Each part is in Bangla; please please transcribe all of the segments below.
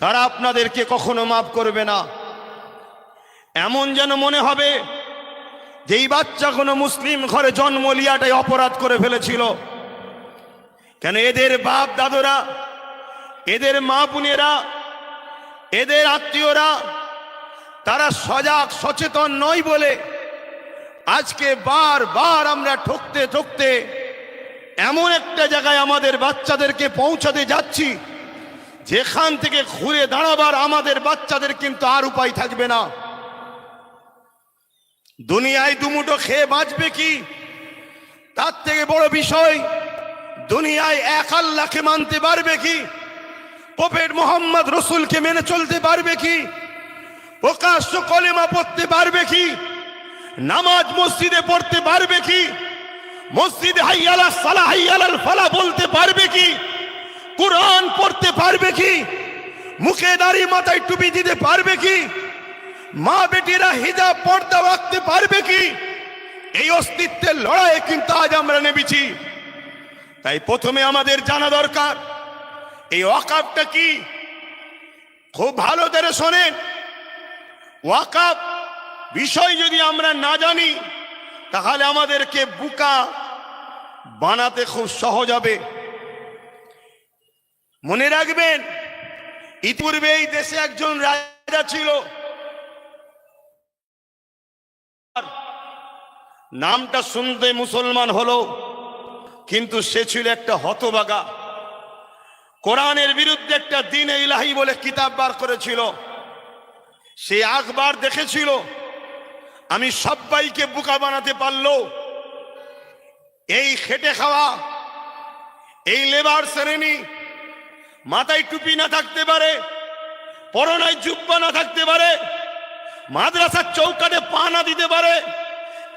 তারা আপনাদেরকে কখনো মাফ করবে না। এমন যেন মনে হবে, যেই বাচ্চা কোনো মুসলিম ঘরে জন্ম লিয়াটাই অপরাধ করে ফেলেছিল। কেন এদের বাপ দাদুরা, এদের মা বোনেরা, এদের আত্মীয়রা, তারা সজাগ, সচেতন নয় বলে আজকে বার বার আমরা ঠকতে ঠকতে এমন একটা জায়গায় আমাদের বাচ্চাদেরকে পৌঁছাতে যাচ্ছি। যেখান থেকে ঘুরে দাঁড়াবার আমাদের বাচ্চাদের কিন্তু আর উপায় থাকবে না। দুনিয়ায় দুমুটো খেয়ে বাঁচবে কি? তার থেকে বড় বিষয়, দুনিয়ায় এক আল্লাহকে মানতে পারবে কি? প্রফেট মোহাম্মদ রসুলকে মেনে চলতে পারবে কি? প্রকাশ্য কলেমা পড়তে পারবে কি? নামাজ মসজিদে পড়তে পারবে কি? মসজিদে হাইয়ালা সালা হাইয়ালাল ফালা বলতে পারবে কি? কোরআন পড়তে পারবে কি? মুখে দাড়ি মাথায় টুপি দিতে পারবে কি? মা বেটিরা হিজাব পর্দা রাখতে পারবে কি? এই অস্তিত্বের লড়াইয়ে কিন্তু আজ আমরা নেমেছি। তাই প্রথমে আমাদের জানা দরকার, এই ওয়াকাবটা কি? খুব ভালো করে শোনেন। ওয়াকাব বিষয় যদি আমরা না জানি, তাহলে আমাদেরকে বুকা বানাতে খুব সহজ হবে। মনে রাখবেন, ইতিপূর্বে এই দেশে একজন রাজা ছিল। নামটা শুনতে মুসলমান হলো, কিন্তু সে ছিল একটা হতবাগা কোরআনের বিরুদ্ধে একটা দিন ইলাহি বলে কিতাব বার করেছিল। সে আকবার দেখেছিল, আমি সবাইকে বোকা বানাতে পারল। এই খেটে খাওয়া, এই লেবার শ্রেণি মাথায় টুপি না থাকতে পারে, পরনায় জুব্বা না থাকতে পারে, মাদ্রাসার চৌকাটে পা না দিতে পারে,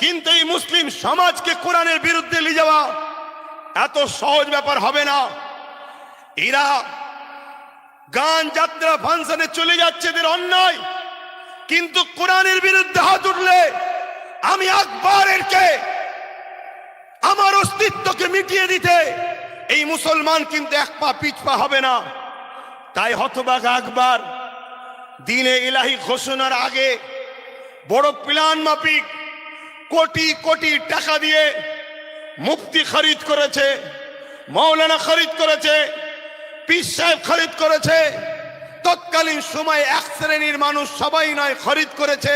কিন্তু এই মুসলিম সমাজকে কোরআনের বিরুদ্ধে নিয়ে যাওয়া এত সহজ ব্যাপার হবে না। এরা গান যাত্রা ফাংশনে চলে যাচ্ছে এদের অন্যায়, কিন্তু কোরআনের বিরুদ্ধে হাত উঠলে আমি আকবরের কে আমার অস্তিত্বকে মিটিয়ে দিতে এই মুসলমান কিন্তু এক পা পিছপা হবে না। তাই হতবাগ আকবর, দিনে ইলাহি ঘোষণার আগে বড় প্লান মাফিক কোটি কোটি টাকা দিয়ে মুফতি খরিদ করেছে মৌলানা খরিদ করেছে, পীর সাহেব খরিদ করেছে, তৎকালীন সময় এক শ্রেণির মানুষ সবাই নয় খরিদ করেছে।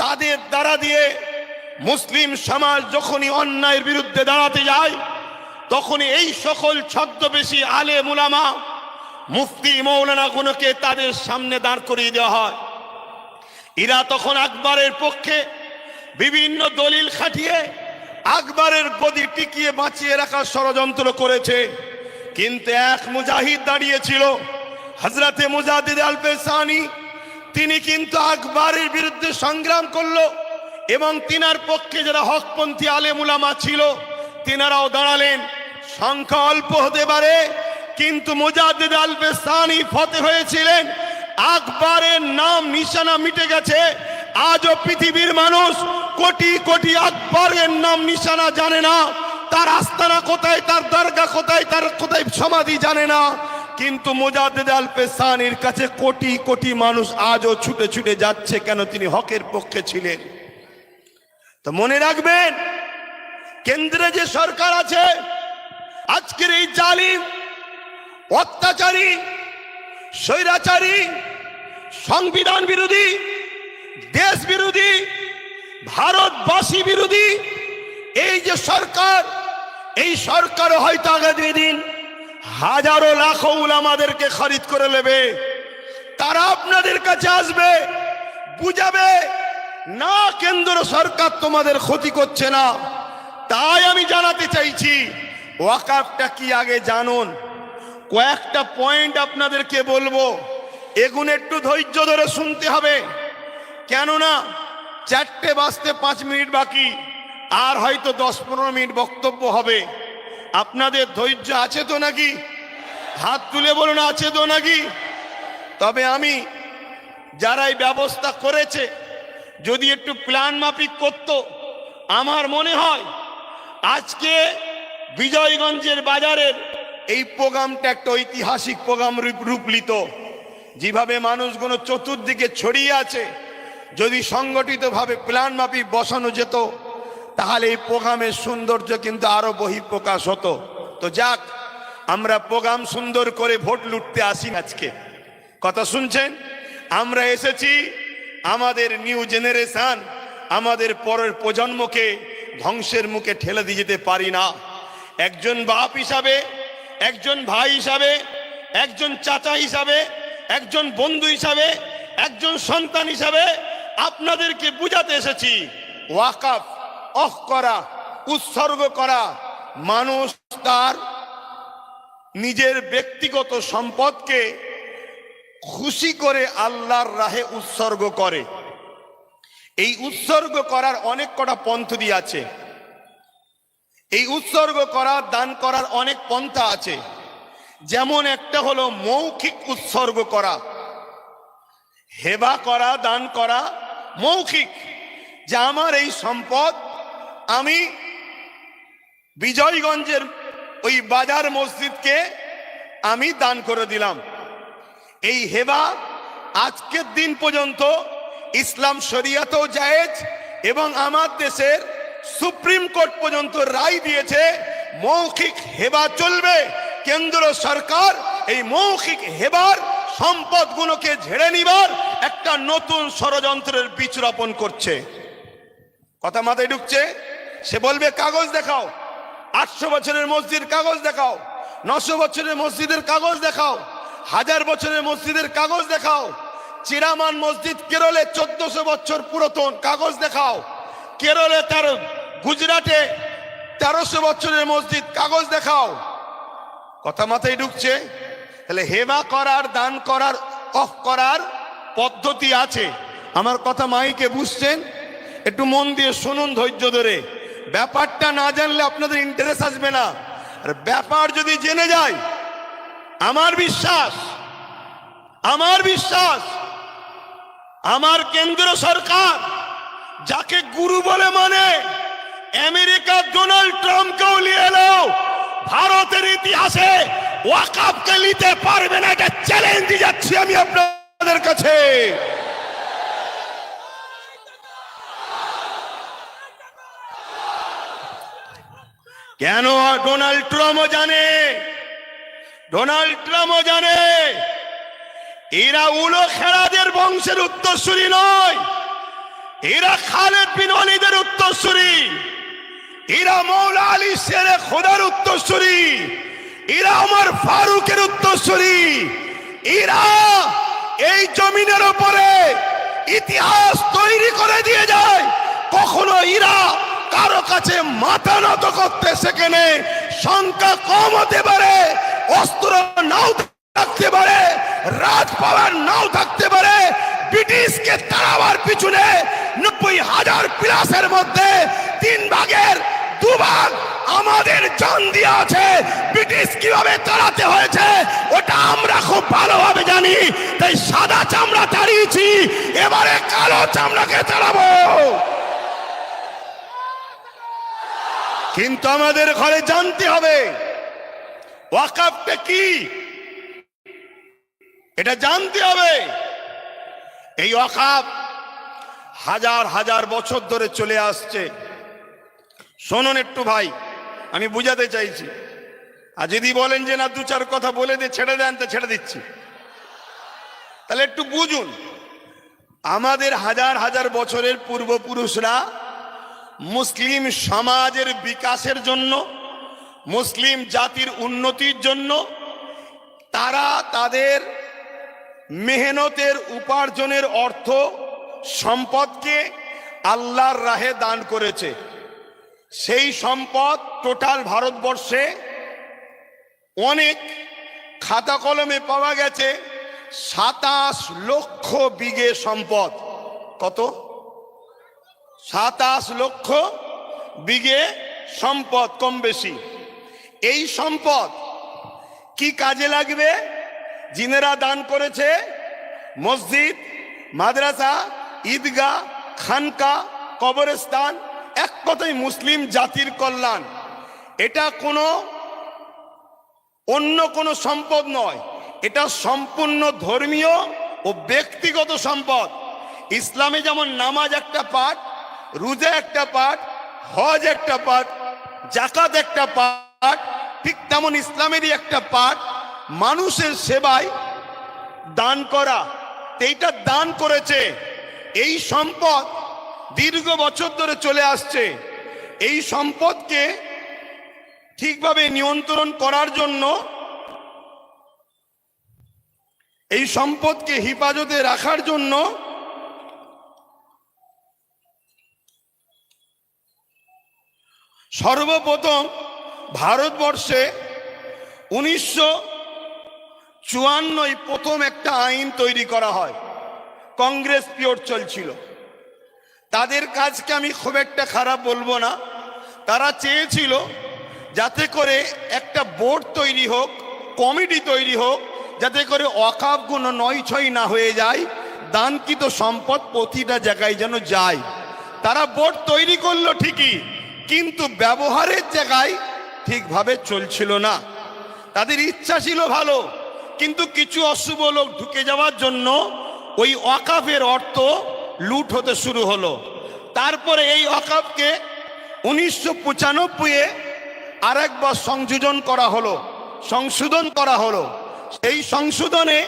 তাদের দ্বারা দিয়ে মুসলিম সমাজ যখনই অন্যায়ের বিরুদ্ধে দাঁড়াতে যায় তখনই এই সকল ছদ্মবেশী আলে মুলামা মুফতি মৌলানা গুলোকে তাদের সামনে দাঁড় করিয়ে দেওয়া হয়। এরা তখন আকবরের পক্ষে বিভিন্ন দলিল খাটিয়ে আকবরের গদি টিকিয়ে বাঁচিয়ে রাখার ষড়যন্ত্র করেছে। কিন্তু এক মুজাহিদ দাঁড়িয়েছিল হজরতে মুজাহিদ আলপেসানি তিনি কিন্তু আকবরের বিরুদ্ধে সংগ্রাম করল এবং তিনার পক্ষে যারা হকপন্থী আলেমুলামা ছিল, তিনারাও দাঁড়ালেন। সংখ্যা অল্প হতে পারে, কিন্তু মুজাহিদ আলপেসানি ফতে হয়েছিলেন। আকবরের নাম, নিশানা মিটে গেছে। আজও পৃথিবীর মানুষ কোটি কোটি আকবরের নাম, নিশানা জানে না। তার আস্তানা কোথায়, তার দরগা কোথায়, তার কোথায় সমাধি জানে না। কিন্তু মুজাদ্দেদ আল পেসানির কাছে কোটি কোটি মানুষ আজও ছুটে ছুটে যাচ্ছে কেন তিনি হকের পক্ষে ছিলেন। তো মনে রাখবেন, কেন্দ্রে যে সরকার আছে আজকের এই জালিম, অত্যাচারী, স্বৈরাচারী, সংবিধান বিরোধী, দেশ বিরোধী, ভারতবাসী বিরোধী, এই যে সরকার, এই সরকার হয়তো আগামী দিন হাজারো লাখো আমাদেরকে খরিদ করে নেবে। তারা আপনাদের কাছে আসবে, বুঝাবে, না, কেন্দ্র সরকার তোমাদের ক্ষতি করছে না। তাই আমি জানাতে চাইছি ওয়াকাফটা কি আগে জানুন? কয়েকটা পয়েন্ট আপনাদেরকে বলব। এগুন একটু ধৈর্য ধরে শুনতে হবে। কেননা, চারটে বাজতে পাঁচ মিনিট বাকি, আর হয়তো দশ পনেরো মিনিট বক্তব্য হবে। আপনাদের ধৈর্য আছে তো নাকি? হাত তুলে বলুন, আছে তো নাকি? তবে আমি, যারা এই ব্যবস্থা করেছে, যদি একটু প্ল্যান মাফিক করত, আমার মনে হয় আজকে বিজয়গঞ্জের বাজারের এই প্রোগ্রামটা একটা ঐতিহাসিক প্রোগ্রাম রূপ রূপ নিত যেভাবে মানুষগুলো চতুর্দিকে ছড়িয়ে আছে, যদি সংগঠিতভাবে প্ল্যান মাফিক বসানো যেত, তাহলে এই প্রোগ্রামের সৌন্দর্য কিন্তু আরও বহিঃপ্রকাশ হতো। তো যাক, আমরা প্রোগ্রাম সুন্দর করে ভোট লুটতে আসি আজকে। কথা শুনছেন? আমরা এসেছি আমাদের নিউ জেনারেশন, আমাদের পরের প্রজন্মকে ধ্বংসের মুখে ঠেলে দিয়ে যেতে পারি না। একজন বাপ হিসাবে, একজন ভাই হিসাবে, একজন চাচা হিসাবে, একজন বন্ধু হিসাবে, একজন সন্তান হিসাবে আপনাদেরকে বুঝাতে এসেছি, ওয়াকাফ অফ করা, উৎসর্গ করা মানুষ তার নিজের ব্যক্তিগত সম্পদকে খুশি করে আল্লাহর রাহে উৎসর্গ করে। এই উৎসর্গ করার অনেক কটা পন্থী আছে। এই উৎসর্গ করা দান করার অনেক পন্থা আছে। যেমন একটা হলো মৌখিক উৎসর্গ করা। হেবা করা, দান করা মৌখিক। যে আমার এই সম্পদ, আমি বিজয়গঞ্জের ওই বাজার মসজিদকে আমি দান করে দিলাম। এই হেবা আজকের দিন পর্যন্ত ইসলাম শরিয়াতেও জায়েজ এবং আমার দেশের সুপ্রিম কোর্ট পর্যন্ত রায় দিয়েছে, মৌখিক হেবা চলবে। কেন্দ্র সরকার এই মৌখিক হেবার সম্পদগুলোকে ঝেড়ে নিবার একটা নতুন ষড়যন্ত্রের বীজ রোপণ করছে। কথা মাথায় ঢুকছে? সে বলবে, কাগজ দেখাও। আটশো বছরের মসজিদ কাগজ দেখাও। নশো বছরের মসজিদের কাগজ দেখাও। হাজার বছরের মসজিদের কাগজ দেখাও। চিরামান মসজিদ কেরলে চোদ্দশো বছর পুরাতন কাগজ দেখাও। কেরলে তার গুজরাটে তেরোশো বছরের মসজিদ, কাগজ দেখাও। কথা মাথায় ঢুকছে। তাহলে হেবা করার, দান করার, অফ করার পদ্ধতি আছে। আমার কথা মাইকে বুঝছেন? একটু মন দিয়ে শুনুন ধৈর্য ধরে। ব্যাপারটা না জানলে আপনাদের ইন্টারেস্ট আসবে না। আর ব্যাপার যদি জেনে যায়, আমার বিশ্বাস আমার বিশ্বাস, আমার কেন্দ্র সরকার যাকে গুরু বলে মানে আমেরিকা ডোনাল্ড ট্রাম্পকেও নিয়ে এলো ভারতের ইতিহাসে ওয়াকাপকে নিতে পারবে না, এটা চ্যালেঞ্জ দিয়ে যাচ্ছি আমি আপনাদের কাছে। কেন ডোনাল্ড ট্রাম্পও জানে? ডোনাল্ড ট্রাম্পও জানে? এরা উলো খেলাদের বংশের উত্তরসূরি নয়। এরা খালেদ বিন ওয়ালিদের উত্তরসূরি। এরা মৌলা আলী শেরে খোদার উত্তরসূরি। এরা আমার ফারুকের উত্তরসূরি। এরা এই জমিনের উপরে ইতিহাস তৈরি করে দিয়ে যায়। কখনো ইরা কারও কাছে মাথা নত করতে সেখানে সংখ্যা কম হতে পারে, অস্ত্র নাও থাকতে পারে রাজ পাওয়ার নাও থাকতে পারে, ব্রিটিশকে তাড়াবার পিছনে নব্বই হাজার প্লাসের মধ্যে তিন ভাগের দুভাগ আমাদের জান দিয়ে আছে। ব্রিটিশ কীভাবে তাড়াতে হয়েছে, ওটা আমরা খুব ভালোভাবে জানি। তাই সাদা চামড়া তাড়িয়েছি, এবারে কালো চামড়াকে তাড়াবো। কিন্তু আমাদের ঘরে জানতে হবে, ওয়াকাফটা কি? এটা জানতে হবে। এই ওয়াকাফ হাজার হাজার বছর ধরে চলে আসছে। শোনুন একটু ভাই, আমি বুঝাতে চাইছি। আর যদি বলেন যে না, দু চার কথা বলে দিয়ে ছেড়ে দেন, তো ছেড়ে দিচ্ছি। তাহলে একটু বুঝুন, আমাদের হাজার হাজার বছরের পূর্বপুরুষরা মুসলিম সমাজের বিকাশের জন্য, মুসলিম জাতির উন্নতির জন্য, তারা তাদের মেহনতের উপার্জনের অর্থ সম্পদকে আল্লাহর রাহে দান করেছে। সেই সম্পদ টোটাল ভারতবর্ষে অনেক খাতা কলমে পাওয়া গেছে, সাতাশ লক্ষ বিঘে সম্পদ। কত? সাতাশ লক্ষ বিঘে সম্পদ কম বেশি। এই সম্পদ কি কাজে লাগবে? জিনেরা দান করেছে, মসজিদ, মাদ্রাসা ঈদগাহ খানকা, কবরস্থান, এক কথায় মুসলিম জাতির কল্যাণ। এটা কোনো অন্য কোনো সম্পদ নয়। এটা সম্পূর্ণ ধর্মীয় ও ব্যক্তিগত সম্পদ। ইসলামে যেমন নামাজ একটা পাঠ, রোজা একটা পাঠ, হজ একটা পাঠ জাকাত একটা পাঠ, ঠিক তেমন ইসলামেরই একটা পাঠ, মানুষের সেবায় দান করা এইটা দান করেছে। এই সম্পদ দীর্ঘ বছর ধরে চলে আসছে। এই সম্পদকে ঠিকভাবে নিয়ন্ত্রণ করার জন্য এই সম্পদকে হিফাজতে রাখার জন্য সর্বপ্রথম ভারতবর্ষে উনিশশো চুয়ান্নয় প্রথম একটা আইন তৈরি করা হয়। কংগ্রেস পিওর চলছিল। তাদের কাজকে আমি খুব একটা খারাপ বলব না। তারা চেয়েছিল যাতে করে একটা বোর্ড তৈরি হোক, কমিটি তৈরি হোক, যাতে করে অকাপগুলো নয় ছয় না হয়ে যায়, দানকৃত সম্পদ প্রতিটা জায়গায় যেন যায়। তারা বোর্ড তৈরি করল ঠিকই, কিন্তু ব্যবহারের জায়গায় ঠিকভাবে চলছিল না। তাদের ইচ্ছা ছিল ভালো, কিন্তু কিছু অশুভ লোক ঢুকে যাওয়ার জন্য ওই অকাফের অর্থ লুট হতে শুরু হলো। তারপরে এই অকাফকে উনিশশো পঁচানব্বইয়ে আর একবার সংযোজন করা হলো, সংশোধন করা হলো। সেই সংশোধনে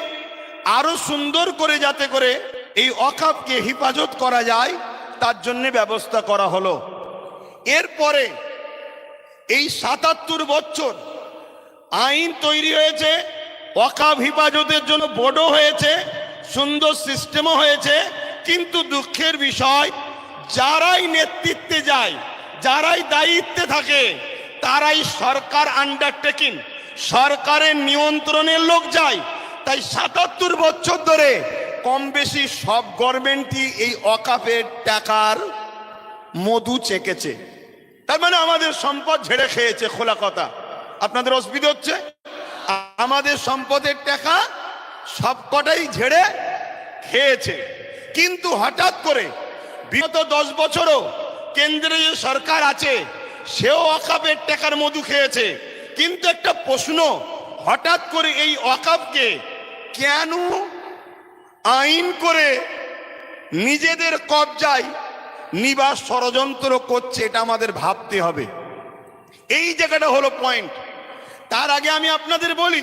আরও সুন্দর করে যাতে করে এই অকাপকে হেফাজত করা যায়, তার জন্য ব্যবস্থা করা হলো। এরপরে এই সাতাত্তর বছর আইন তৈরি হয়েছে অকাব হেফাজতের জন্য বোর্ডও হয়েছে। সুন্দর সিস্টেমও হয়েছে, কিন্তু দুঃখের বিষয়, যারাই নেতৃত্বে যায়, যারাই দায়িত্বে থাকে, তারাই সরকার আন্ডারটেকিং সরকারের নিয়ন্ত্রণের লোক যায়। তাই সাতাত্তর বছর ধরে কম বেশি সব গভর্নমেন্টই এই অকাপের টাকার মধু চেকেছে। তার মানে আমাদের সম্পদ ঝেড়ে খেয়েছে খোলা কথা। আপনাদের অসুবিধা হচ্ছে? আমাদের সম্পদের টাকা সবকটাই ঝেড়ে খেয়েছে। কিন্তু হঠাৎ করে বিগত দশ বছরও কেন্দ্রে যে সরকার আছে, সেও অকাপের টাকার মধু খেয়েছে। কিন্তু একটা প্রশ্ন, হঠাৎ করে এই অকাপকে কেন আইন করে নিজেদের কবজায় নিবাস ষড়যন্ত্র করছে, এটা আমাদের ভাবতে হবে। এই জায়গাটা হলো পয়েন্ট তার আগে আমি আপনাদের বলি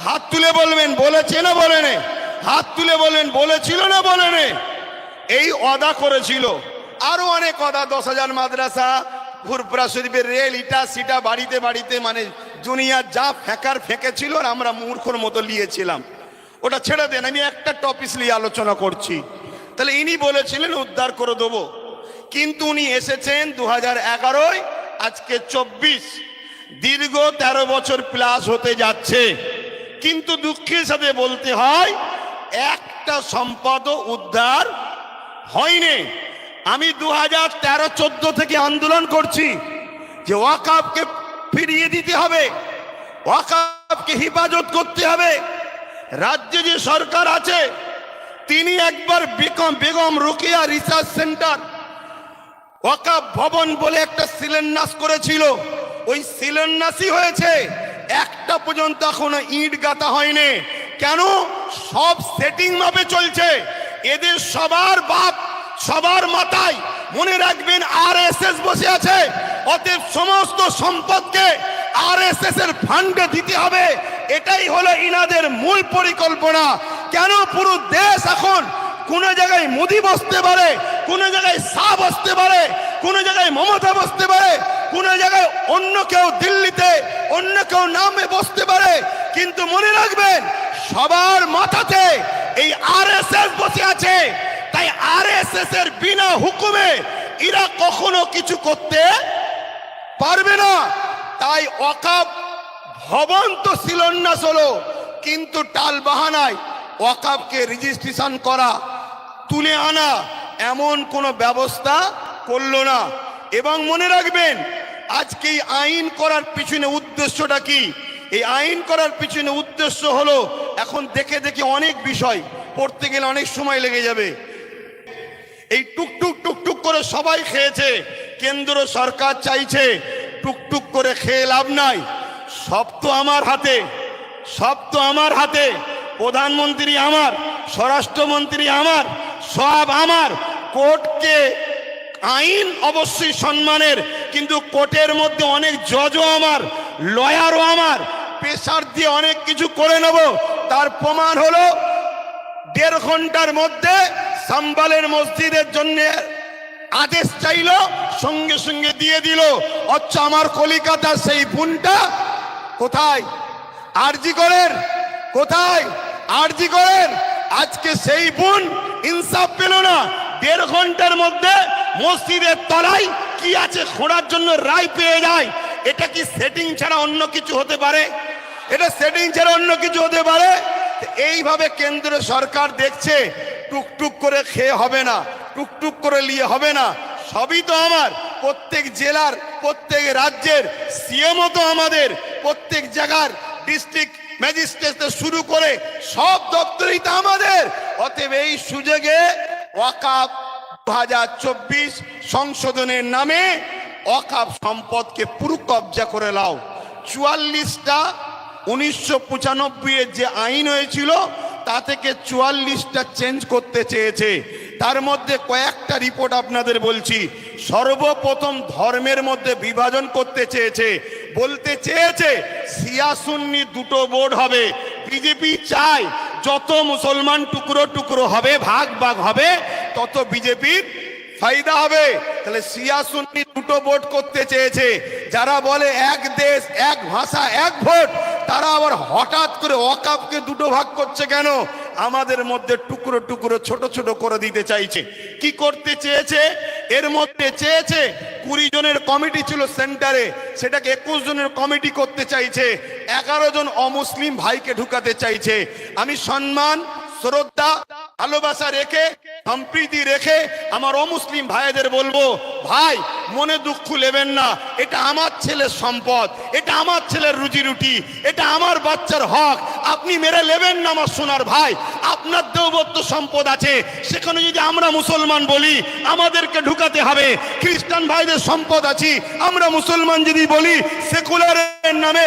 হাত তুলে বলবেন, বলেছে না বলেনে? হাত তুলে বলবেন বলেছিল না বলেনে? এই অদা করেছিল। আরও অনেক অদা দশ হাজার মাদ্রাসা ফুরপুরা শরীফের রেল, ইটা, সিটা, বাড়িতে বাড়িতে মানে জুনিয়ার যা ফেঁকার ফেঁকেছিল আর আমরা মূর্খর মতো নিয়েছিলাম ওটা ছেড়ে দেন, আমি একটা টপিস নিয়ে আলোচনা করছি। তাহলে ইনি বলেছিলেন, উদ্ধার করে দেবো। কিন্তু উনি এসেছেন দু হাজার আজকে চব্বিশ। দীর্ঘ তেরো বছর প্লাস হতে যাচ্ছে। কিন্তু দুঃখের সাথে বলতে হয়, একটা সম্পদ উদ্ধার হয়নি। আমি দু হাজার তেরো চোদ্দ থেকে আন্দোলন করছি যে ওয়াকাবকে ফিরিয়ে দিতে হবে, ওয়াকাবকে হেফাজত করতে হবে। রাজ্যে যে সরকার আছে, তিনি একবার বেগম বেগম রোকেয়া রিসার্চ সেন্টার, ওয়াকাব ভবন বলে একটা শিলান্যাস করেছিল। ওই শিলান্যাসই হয়েছে। একটা পর্যন্ত এখনও ইট গাঁথা হয়নি। কেন? সব সেটিং মাপে চলছে। এদের সবার বাপ, সবার মাথায় মনে রাখবেন আর বসে আছে। অতএব সমস্ত সম্পদকে আর এর ফান্ডে দিতে হবে। এটাই হলো ইনাদের মূল পরিকল্পনা। কেন পুরো দেশ এখন কোন জায়গায় মোদি বসতে পারে, কোন জায়গায় শাহ বসতে পারে, কোন জায়গায় মমতা বসতে পারে? কোন জায়গায় অন্য কেউ দিল্লিতে, অন্য কেউ নামে বসতে পারে, কিন্তু মনে রাখবেন, সবার মাথাতে এই আরএসএস বসে আছে। তাই আরএসএস এর বিনা হুকুমে এরা কখনো কিছু করতে পারবে না। তাই অকাপ ভবন তো শিলান্যাস হলো, কিন্তু টাল বাহানায় ওয়াকাবকে রেজিস্ট্রেশন করা, তুলে আনা এমন কোনো ব্যবস্থা করল না। এবং মনে রাখবেন আজকে এই আইন করার পিছনে উদ্দেশ্যটা কি? এই আইন করার পিছনে উদ্দেশ্য হলো, এখন দেখে দেখে অনেক বিষয় পড়তে গেলে অনেক সময় লেগে যাবে। এই টুকটুক টুকটুক করে সবাই খেয়েছে, কেন্দ্র সরকার চাইছে, টুকটুক করে খেয়ে লাভ নাই। সব তো আমার হাতে, সব তো আমার হাতে। প্রধানমন্ত্রী আমার, স্বরাষ্ট্রমন্ত্রী আমার, সব আমার। কোর্টকে আইন অবশ্যই সম্মানের, কিন্তু কোর্টের মধ্যে অনেক জজও আমার, লয়ারও আমার। প্রেশার দিয়ে অনেক কিছু করে নেব। তার প্রমাণ হলো, দেড় ঘণ্টার মধ্যে সাম্বালের মসজিদের জন্য আদেশ চাইলো, সঙ্গে সঙ্গে দিয়ে দিল। অচ্ছ আমার কলিকাতার সেই বোনটা কোথায়? আরজি করেন, কোথায়? আরজি করেন, আজকে সেই বোন ইনসাফ পেল না। দেড় ঘণ্টার মধ্যে মসজিদের তলায় কি আছে খোঁড়ার জন্য রায় পেয়ে যায়? এটা কি সেটিং ছাড়া অন্য কিছু হতে পারে? এটা সেটিং ছাড়া অন্য কিছু হতে পারে? এইভাবে কেন্দ্র সরকার দেখছে, টুকটুক করে খেয়ে হবে না, টুকটুক করে নিয়ে হবে না। সবই তো আমার, প্রত্যেক জেলার, প্রত্যেক রাজ্যের সিএমও তো আমাদের, প্রত্যেক জায়গার ডিস্ট্রিক্ট ম্যাজিস্ট্রেট শুরু করে সব দপ্তরই তো আমাদের। অতএব এই সুযোগে ওয়াকাপ দু হাজার চব্বিশ সংশোধনের নামে অকাপ সম্পদকে পুরো কবজা করে লাও। চুয়াল্লিশটা উনিশশো পঁচানব্বই এর যে আইন হয়েছিল, তা থেকে চুয়াল্লিশটা চেঞ্জ করতে চেয়েছে। তার মধ্যে কয়েকটা রিপোর্ট আপনাদের বলছি। সর্বপ্রথম ধর্মের মধ্যে বিভাজন করতে চেয়েছে। বলতে চেয়েছে, সিয়াসুন্নি দুটো বোর্ড হবে। বিজেপি চায় যত মুসলমান টুকরো টুকরো হবে, ভাগ ভাগ হবে, তত বিজেপির ফায়দা হবে। তাহলে সিয়া সুন্নি দুটো ভোট করতে চেয়েছে। যারা বলে এক দেশ, এক ভাষা, এক ভোট, তারা আবার হঠাৎ করে অকাপকে দুটো ভাগ করছে কেন? আমাদের মধ্যে টুকরো টুকরো ছোট ছোট করে দিতে চাইছে। কি করতে চেয়েছে? এর মধ্যে চেয়েছে কুড়ি জনের কমিটি ছিল সেন্টারে, সেটাকে একুশ জনের কমিটি করতে চাইছে, এগারো জন অমুসলিম ভাইকে ঢুকাতে চাইছে। আমি সম্মান শ্রদ্ধা, ভালোবাসা রেখে, সম্প্রীতি রেখে আমার অমুসলিম ভাইদের বলব, ভাই, মনে দুঃখ নেবেন না। এটা আমার ছেলের সম্পদ, এটা আমার ছেলের রুজি রুটি এটা আমার বাচ্চার হক। আপনি মেরে নেবেন না আমার সোনার ভাই। আপনার দেবত্ব সম্পদ আছে। সেখানে যদি আমরা মুসলমান বলি, আমাদেরকে ঢুকাতে হবে। খ্রিস্টান ভাইদের সম্পদ আছে। আমরা মুসলমান যদি বলি, সেকুলারের নামে